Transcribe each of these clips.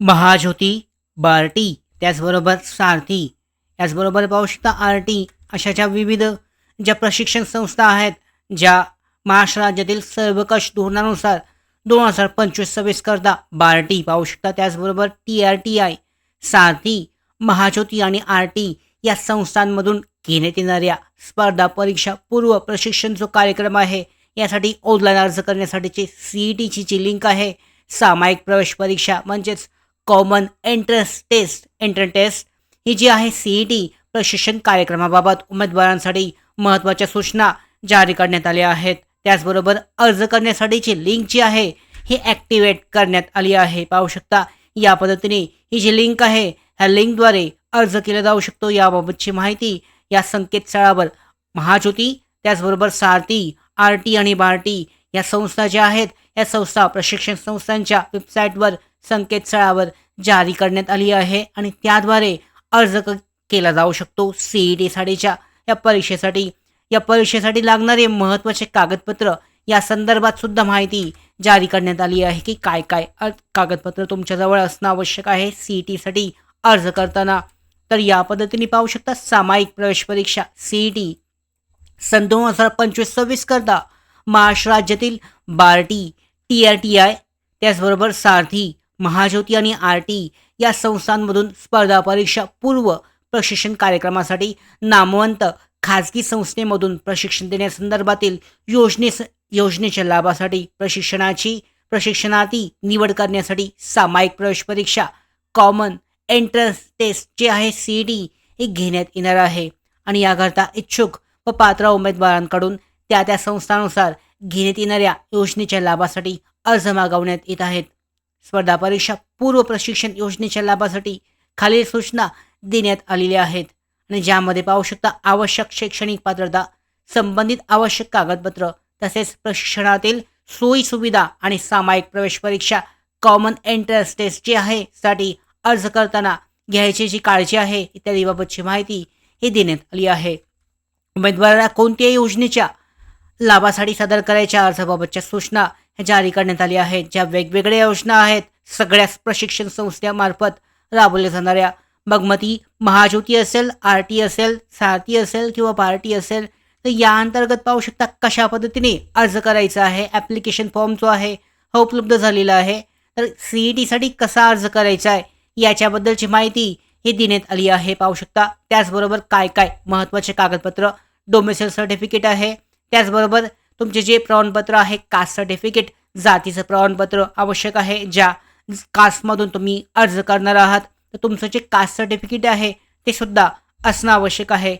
महाज्योती बार्टी त्याचबरोबर सारथी त्याचबरोबर पाहू शकता आर टी अशा ज्या विविध ज्या प्रशिक्षण संस्था आहेत ज्या महाराष्ट्र राज्यातील सर्वकष धोरणानुसार दोन हजार पंचवीस सव्वीसकरता बार्टी पाहू शकता. त्याचबरोबर T R T I SARTHI Mahajyoti आणि आर टी या संस्थांमधून घेण्यात येणाऱ्या स्पर्धा परीक्षा पूर्व प्रशिक्षण जो कार्यक्रम आहे यासाठी ऑनलाईन अर्ज करण्यासाठीची सी ई टीची जी लिंक आहे सामायिक प्रवेश परीक्षा म्हणजेच common entrance test entrance test ही जी आहे सी ई टी प्रशिक्षण कार्यक्रमाबाबत. उमेदवारांसाठी महत्त्वाच्या सूचना जारी करण्यात आल्या आहेत. त्याचबरोबर अर्ज करण्यासाठीची लिंक जी आहे ही ॲक्टिवेट करण्यात आली आहे. पाहू शकता या पद्धतीने ही जी लिंक आहे ह्या लिंकद्वारे अर्ज केला जाऊ शकतो. याबाबतची माहिती या संकेतस्थळावर महाज्योती त्याचबरोबर सारथी आर टी आणि बार्टी या संस्था ज्या आहेत या संस्था प्रशिक्षण संस्थांच्या वेबसाईटवर संकेतस्थळावर जारी करण्यात आली आहे आणि त्याद्वारे अर्ज क केला जाऊ शकतो. सी ई टीसाठीच्या या परीक्षेसाठी या परीक्षेसाठी लागणारे महत्त्वाचे कागदपत्र या संदर्भात सुद्धा माहिती जारी करण्यात आली आहे की काय काय कागदपत्र तुमच्याजवळ असणं आवश्यक आहे. सी ई टीसाठी अर्ज करताना तर या पद्धतीने पाहू शकता सामायिक प्रवेश परीक्षा सी ई टी सन दोन हजार पंचवीस सव्वीस करता महाराष्ट्र राज्यातील Barti T R T I त्याचबरोबर सारथी महाज्योती आणि आर टी या संस्थांमधून स्पर्धा परीक्षा पूर्व प्रशिक्षण कार्यक्रमासाठी नामवंत खाजगी संस्थेमधून प्रशिक्षण देण्यासंदर्भातील योजनेस योजनेच्या लाभासाठी प्रशिक्षणाची प्रशिक्षणार्थी निवड करण्यासाठी सामायिक प्रवेश परीक्षा कॉमन एंट्रन्स टेस्ट जे आहे सी डी हे घेण्यात येणार आहे. आणि याकरता इच्छुक व पात्र उमेदवारांकडून त्या त्या संस्थानुसार घेण्यात येणाऱ्या योजनेच्या लाभासाठी अर्ज मागवण्यात येत आहेत. स्पर्धा परीक्षा पूर्व प्रशिक्षण योजनेच्या लाभासाठी खालील सूचना देण्यात आलेल्या आहेत. आणि ज्यामध्ये पाहू शकता आवश्यक शैक्षणिक पात्रता संबंधित आवश्यक कागदपत्र तसेच प्रशिक्षणातील सोयी सुविधा आणि सामायिक प्रवेश परीक्षा कॉमन एंट्रन्स टेस्ट जी आहे साठी अर्ज करताना घ्यायची जी काळजी आहे इत्यादीबाबतची माहिती ही देण्यात आली आहे. उमेदवाराला कोणत्याही योजनेच्या लाभासाठी सादर करायच्या अर्जाबाबतच्या सूचना जारी करण्यात आली आहेत ज्या वेगवेगळ्या योजना आहेत सगळ्याच प्रशिक्षण संस्थेमार्फत राबवल्या जाणाऱ्या मग मग ती महाज्योती असेल आर टी असेल सारथी असेल किंवा पार्टी असेल तर या अंतर्गत पाहू शकता कशा पद्धतीने अर्ज करायचा आहे ॲप्लिकेशन फॉर्म जो आहे हा उपलब्ध झालेला आहे. तर सी ई टीसाठी कसा अर्ज करायचा आहे याच्याबद्दलची माहिती ही देण्यात आली आहे. पाहू शकता त्याचबरोबर काय काय महत्त्वाचे कागदपत्र डोमेसाईल सर्टिफिकेट आहे त्याचबरोबर तुमचे जे प्रमाणपत्र आहे कास्ट सर्टिफिकेट जातीचं प्रमाणपत्र आवश्यक आहे ज्या कास्टमधून तुम्ही अर्ज करणार आहात. तर तुमचं जे कास्ट सर्टिफिकेट आहे ते सुद्धा असणं आवश्यक आहे.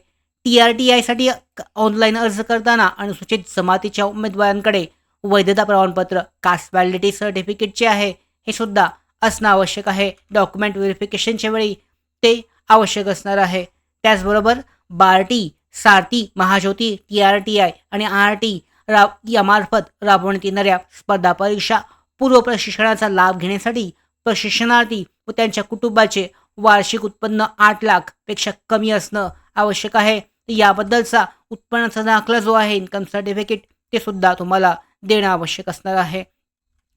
टी आर टी आयसाठी ऑनलाईन अर्ज करताना अनुसूचित जमातीच्या उमेदवारांकडे वैधता प्रमाणपत्र कास्ट व्हॅलिडिटी सर्टिफिकेट जे आहे हे सुद्धा असणं आवश्यक आहे. डॉक्युमेंट व्हेरिफिकेशनच्या वेळी ते आवश्यक असणार आहे. त्याचबरोबर Barti Sarthi Mahajyoti T R T I आणि आर टी रा यामार्फत राबवण्यात येणाऱ्या स्पर्धा परीक्षा पूर्व प्रशिक्षणाचा लाभ घेण्यासाठी प्रशिक्षणार्थी व त्यांच्या कुटुंबाचे वार्षिक उत्पन्न आठ लाखपेक्षा कमी असणं आवश्यक आहे. याबद्दलचा उत्पन्नाचा दाखला जो आहे इन्कम सर्टिफिकेट ते सुद्धा तुम्हाला देणं आवश्यक असणार आहे.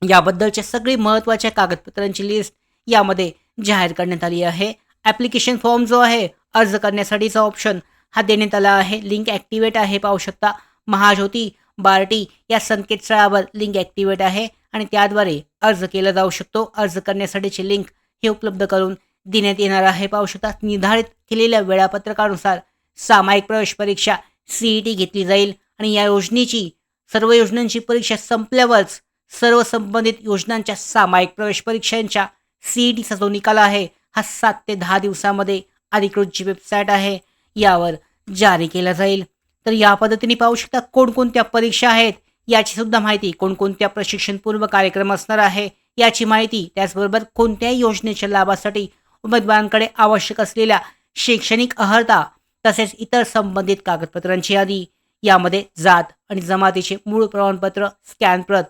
याबद्दलच्या सगळी महत्त्वाच्या कागदपत्रांची लिस्ट यामध्ये जाहीर करण्यात आली आहे. ॲप्लिकेशन फॉर्म जो आहे अर्ज करण्यासाठीचा ऑप्शन हा देण्यात आला आहे. लिंक ॲक्टिवेट आहे पाहू शकता. महाज्योती बार्टी या संकेतस्थळावर लिंक ॲक्टिवेट आहे आणि त्याद्वारे अर्ज केला जाऊ शकतो. अर्ज करण्यासाठीची लिंक हे उपलब्ध करून देण्यात येणार आहे. पाहू शकता निर्धारित केलेल्या वेळापत्रकानुसार सामायिक प्रवेश परीक्षा सी ई टी घेतली जाईल आणि या योजनेची सर्व योजनांची परीक्षा संपल्यावरच सर्व संबंधित योजनांच्या सामायिक प्रवेश परीक्षांच्या सी ई टीचा जो निकाल आहे. हा सात ते दहा दिवसामध्ये अधिकृत जी वेबसाईट आहे. यावर जारी केला जाईल. तर या पद्धतीने पाहू शकता कोणकोणत्या परीक्षा आहेत याची सुद्धा माहिती कोणकोणत्या प्रशिक्षणपूर्व कार्यक्रम असणार आहे याची माहिती त्याचबरोबर कोणत्याही योजनेच्या लाभासाठी उमेदवारांकडे आवश्यक असलेल्या शैक्षणिक अर्हता तसेच इतर संबंधित कागदपत्रांची यादी यामध्ये जात आणि जमातीचे मूळ प्रमाणपत्र स्कॅन प्रत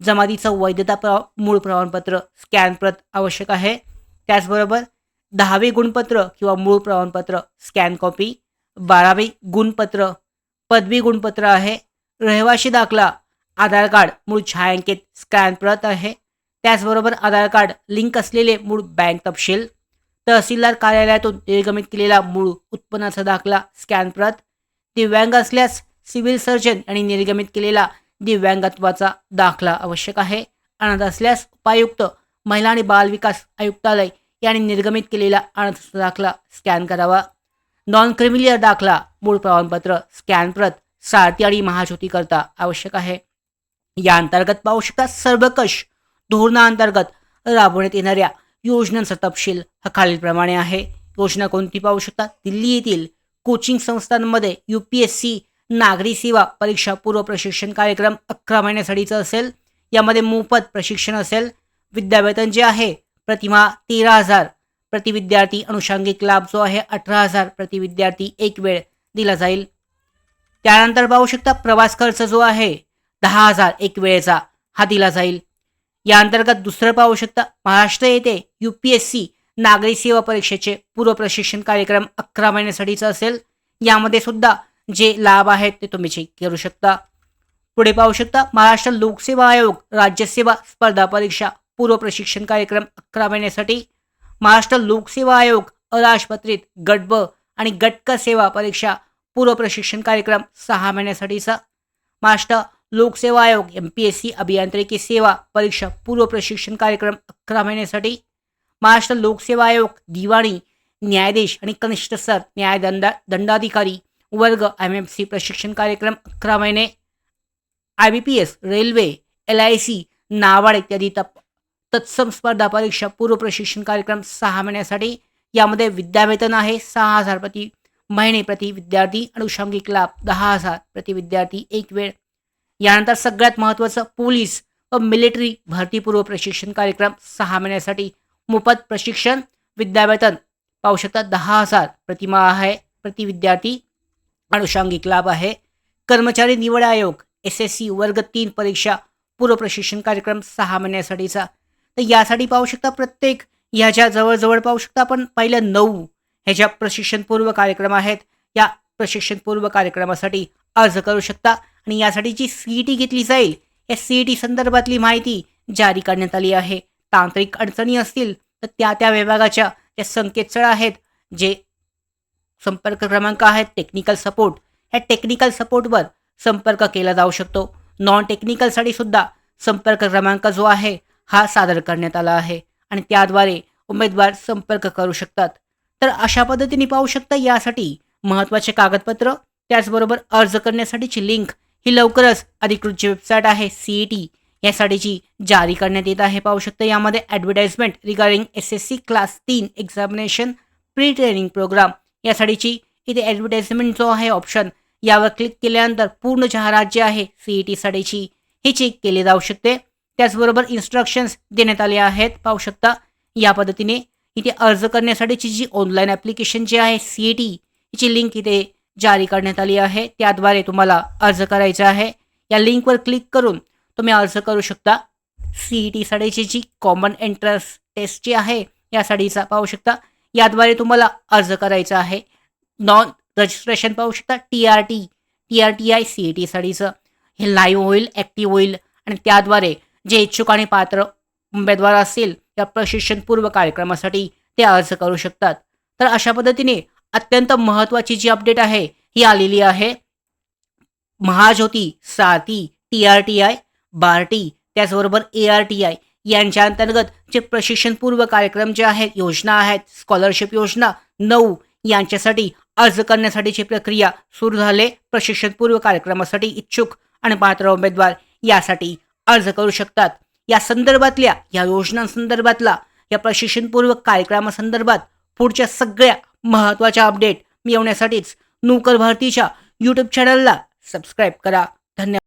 जमातीचं वैधता प्र मूळ प्रमाणपत्र स्कॅन प्रत आवश्यक आहे. त्याचबरोबर दहावे गुणपत्र किंवा मूळ प्रमाणपत्र स्कॅन कॉपी बारावे गुणपत्र पदवी गुणपत्र आहे. रहिवाशी दाखला आधार कार्ड मूळ छायांकित स्कॅन प्रत आहे. त्याचबरोबर आधार कार्ड लिंक असलेले मूळ बँक तपशील. तहसीलदार कार्यालयातून निर्गमित केलेला मूळ उत्पन्नाचा दाखला स्कॅन प्रत. दिव्यांग असल्यास सिव्हिल सर्जन यांनी निर्गमित केलेला दिव्यांगत्वाचा दाखला आवश्यक आहे. अनाथ असल्यास उपायुक्त महिला आणि बाल विकास आयुक्तालय यांनी निर्गमित केलेला अनाथाचा दाखला स्कॅन करावा. नॉन क्रिमिलियर दाखला मूळ प्रमाणपत्र स्कॅन प्रत सारथी आणि महाज्योतीकरता आवश्यक आहे. या अंतर्गत पाहू शकता सर्वकष धोरणाअंतर्गत राबवण्यात येणाऱ्या योजनांचा तपशील हा खालीलप्रमाणे आहे. योजना कोणती पाहू शकता? दिल्ली येथील कोचिंग संस्थांमध्ये यू पी एस सी नागरी सेवा परीक्षा पूर्व प्रशिक्षण कार्यक्रम अकरा महिन्यासाठीचा असेल. यामध्ये मोफत प्रशिक्षण असेल. विद्यावेतन जे आहे प्रतिमा तेरा हजार प्रति विद्यार्थी अनुषंगिक लाभ जो आहे अठरा हजार प्रति विद्यार्थी एक वेळ दिला जाईल. त्यानंतर पाहू शकता प्रवास खर्च जो आहे दहा हजार एक वेळेचा हा दिला जाईल. या अंतर्गत दुसरं पाहू शकता महाराष्ट्र येथे यू पी एस सी नागरी सेवा परीक्षेचे पूर्व प्रशिक्षण कार्यक्रम अकरा महिन्यासाठीचा असेल. यामध्ये सुद्धा जे लाभ आहेत ते तुम्ही चेक करू शकता. पुढे पाहू शकता महाराष्ट्र लोकसेवा आयोग राज्यसेवा स्पर्धा परीक्षा पूर्व प्रशिक्षण कार्यक्रम अकरा महिन्यासाठी महाराष्ट्र लोकसेवा आयोग अराजपत्रित गट ब आणि गटक सेवा परीक्षा पूर्व प्रशिक्षण कार्यक्रम सहा महिन्यासाठीचा. महाराष्ट्र लोकसेवा आयोग एम पी एस सी अभियांत्रिकी सेवा परीक्षा पूर्व प्रशिक्षण कार्यक्रम अकरा महिन्यासाठी. महाराष्ट्र लोकसेवा आयोग दिवाणी न्यायाधीश आणि कनिष्ठ सर न्यायदंडा दंडाधिकारी वर्ग एम एम सी प्रशिक्षण कार्यक्रम अकरा महिने. I B P S railway L I C नावाड इत्यादी तप तत्सम स्पर्धा परीक्षा पूर्व प्रशिक्षण कार्यक्रम सहा महिन्यासाठी. यामध्ये विद्यावेतन आहे सहा हजार प्रति महिने प्रति विद्यार्थी अनुषंगिक लाभ दहा हजार प्रति विद्यार्थी एक वेळ. यानंतर सगळ्यात महत्त्वाचं पोलीस व मिलिटरी भरतीपूर्व प्रशिक्षण कार्यक्रम सहा महिन्यासाठी. मोफत प्रशिक्षण विद्यावेतन पाहू शकता दहा हजार प्रतिमा आहे प्रति विद्यार्थी अनुषंगिक लाभ आहे. कर्मचारी निवड आयोग एस एस सी वर्ग तीन परीक्षा पूर्व प्रशिक्षण कार्यक्रम सहा महिन्यासाठीचा. तर यासाठी पाहू शकता प्रत्येक ह्याच्या जवळजवळ पाहू शकता आपण पहिलं नऊ ह्याच्या प्रशिक्षणपूर्व कार्यक्रम आहेत या प्रशिक्षणपूर्व कार्यक्रमासाठी अर्ज करू शकता. आणि यासाठी जी सी ई टी घेतली जाईल या सी ई टी संदर्भातली माहिती जारी करण्यात आली आहे. तांत्रिक अडचणी असतील तर त्या त्या विभागाच्या ज्या संकेतस्थळ आहेत जे संपर्क क्रमांक आहेत टेक्निकल सपोर्ट ह्या टेक्निकल सपोर्टवर संपर्क केला जाऊ शकतो. नॉन टेक्निकलसाठी सुद्धा संपर्क क्रमांक जो आहे हा सादर करण्यात आला आहे आणि त्याद्वारे उमेदवार संपर्क करू शकतात. तर अशा पद्धतीने पाहू शकता यासाठी महत्त्वाचे कागदपत्र त्याचबरोबर अर्ज करण्यासाठीची लिंक ही लवकरच अधिकृत जी वेबसाईट आहे सी ई टी यासाठीची जारी करण्यात येत आहे. पाहू शकता यामध्ये advertisement regarding S S C class तीन एक्झामिनेशन प्री ट्रेनिंग प्रोग्राम यासाठीची इथे ॲडव्हर्टाइजमेंट जो आहे ऑप्शन यावर क्लिक केल्यानंतर पूर्ण जाहिरात जी आहे सी ई टीसाठीची हे चेक केले जाऊ शकते. त्याचबरोबर इन्स्ट्रक्शन्स देण्यात आले आहेत. पाहू शकता या पद्धतीने इथे अर्ज करण्यासाठीची जी ऑनलाईन ॲप्लिकेशन जी आहे सी ई टी हिची लिंक इथे जारी करण्यात आली आहे. त्याद्वारे तुम्हाला अर्ज करायचा आहे. या लिंकवर क्लिक करून तुम्ही अर्ज करू शकता. सी ई टीसाठीची जी कॉमन एंट्रन्स टेस्ट जी आहे यासाठीचा पाहू शकता. याद्वारे तुम्हाला अर्ज करायचा आहे. नॉन रजिस्ट्रेशन पाहू शकता. T R T T R T I C E टीसाठीचं हे लाईव्ह होईल ॲक्टिव्ह होईल आणि त्याद्वारे जे इच्छुक आणि पात्र उमेदवार असतील या प्रशिक्षणपूर्व कार्यक्रमासाठी ते अर्ज करू शकतात. तर अशा पद्धतीने अत्यंत महत्त्वाची जी अपडेट आहे ही आलेली आहे. महाज्योती साती T R T I Barti त्याचबरोबर ए आर टी आय यांच्या अंतर्गत जे प्रशिक्षणपूर्व कार्यक्रम जे आहेत योजना आहेत स्कॉलरशिप योजना नऊ यांच्यासाठी अर्ज करण्यासाठीची प्रक्रिया सुरू झाले प्रशिक्षणपूर्व कार्यक्रमासाठी इच्छुक आणि पात्र उमेदवार यासाठी अर्ज करू शकतात. या संदर्भातल्या या योजनांसंदर्भातला या प्रशिक्षणपूर्व कार्यक्रमासंदर्भात पुढच्या सगळ्या महत्त्वाच्या अपडेट मिळवण्यासाठीच नोकर भरतीच्या यूट्यूब चॅनलला सबस्क्राईब करा. धन्यवाद.